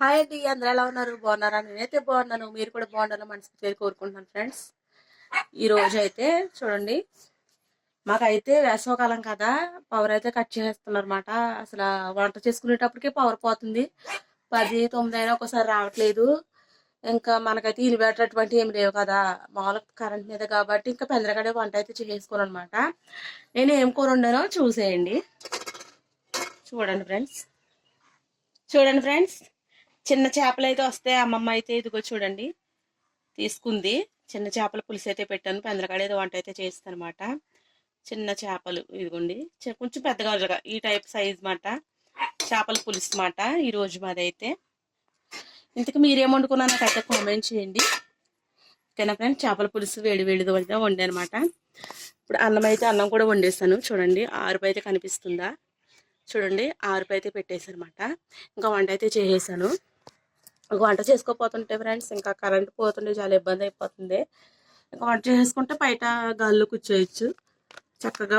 Hi అండి అందరూ ఎలా ఉన్నారు? బాగున్నారా? నేనైతే బాగున్నాను. మీరు కూడా బాగుండాలని మనసుకి కోరుకుంటున్నాను ఫ్రెండ్స్. ఈ రోజు అయితే చూడండి మాకైతే వేసవకాలం కదా పవర్ అయితే కట్ చేస్తున్నారు అనమాట అసలు వంట చేసుకునేటప్పటికే పవర్ పోతుంది. పది తొమ్మిది అయినా ఒకసారి రావట్లేదు. ఇంకా మనకైతే ఇన్వర్టర్ అటువంటివి ఏమి లేవు కదా. మామూలుగా కరెంట్ మీద కాబట్టి ఇంకా పెందరగడే వంట అయితే చేసుకోను అనమాట నేను ఏం కూర వండానో చూసేయండి. చూడండి ఫ్రెండ్స్. చూడండి ఫ్రెండ్స్. చిన్న చేపలు అయితే వస్తే అమ్మమ్మ అయితే ఇదిగో చూడండి. తీసుకుంది. చిన్న చేపల పులుసు అయితే పెట్టాను. పెందరకాడ ఏదో వంట అయితే చేస్తాను అనమాట చిన్న చేపలు ఇదిగోండి. కొంచెం పెద్దగా ఉండగా ఈ టైప్ సైజ్ మాట. చేపల పులుసు మాట ఈరోజు మాది అయితే ఇంతకు మీరేం వండుకున్నా నాకైతే కామెంట్ చేయండి. ఓకేనా ఫ్రెండ్స్? చేపల పులుసు వేడి వేడిది వండే వండానమాట. ఇప్పుడు అన్నం అయితే అన్నం కూడా వండేసాను చూడండి. ఆరుపు అయితే కనిపిస్తుందా? చూడండి. ఆరుపు అయితే పెట్టేసాను అనమాట ఇంకా వంట అయితే చేసేసాను. వంట చేసుకోపోతుంటే ఫ్రెండ్స్ ఇంకా కరెంట్ పోతుంటే చాలా ఇబ్బంది అయిపోతుంది. ఇంకా వంట చేసుకుంటే బయట గాల్లో కూర్చోవచ్చు. చక్కగా